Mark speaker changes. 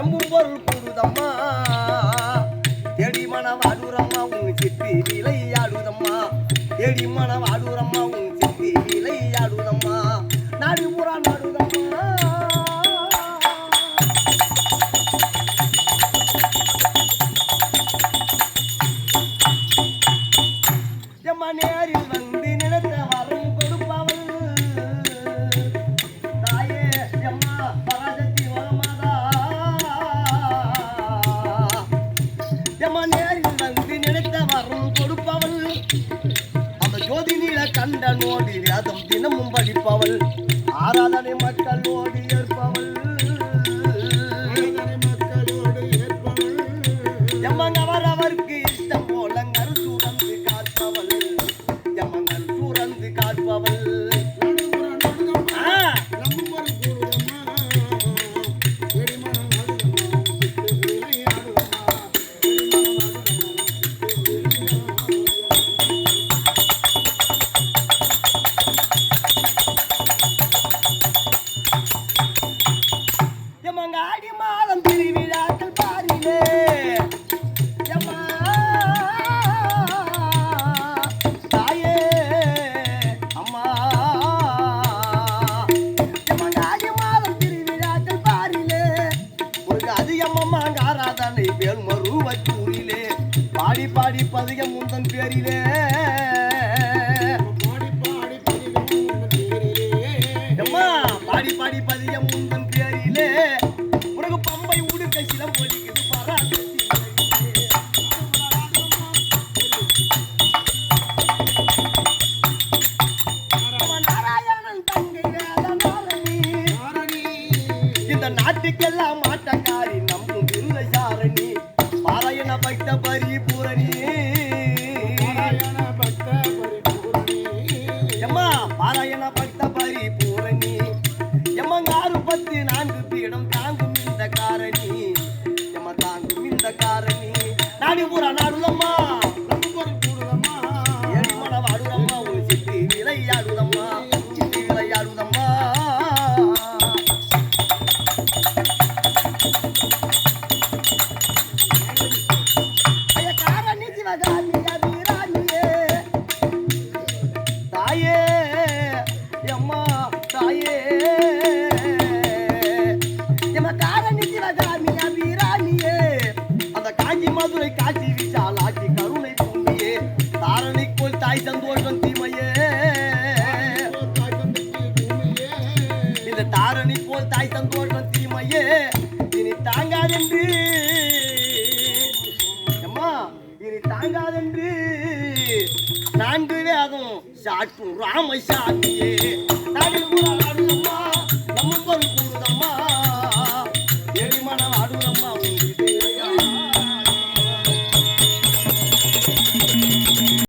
Speaker 1: நம்பும் பொருள் கூடுதம்மா தேடி மனம் ஆடுறம்மா உன் சித்தி விளையாடுதம்மா தேடி மனம் ஆடுறம்மா கண்ட நோடி வேதம் தினமும் படிப்பவள் ஆராதனை மக்கள் நோடி அதிகம்மாங்க ஆராதனை வேல்மருவத்தூரிலே பாடி பாடி பதிகம் முந்தன் பேரிலே.
Speaker 2: பாடி பாடி
Speaker 1: பதியம் முந்தன் பேரிலே. உனக்கு பம்பை உடுக்க சிலம்.
Speaker 2: ஆரணி
Speaker 1: இந்த நாட்டுக்கெல்லாம் விருதாரணி பாராயண பக்த பரிபூரணி. எம்மா பாராயண பக்த பரிபூரணி. எம்மங்க ஆறு பத்து நான்கு பீடம் தாங்கும் இந்த காரணி. எம்ம தாங்கும் இந்த காரணி. நாடி பூரா இந்த தாரணி போல் தாய் சந்தோஷம் தீமையே. இனி தாங்காதென்று. அம்மா இனி தாங்காதென்று. நான்கு வேதம் சாட்டும் ராமசாமியே நாடு ஆடுதம்மா நம்ம பொருள் கூடுதம்மா. எரிமணம் ஆடுதம்மா உண்டு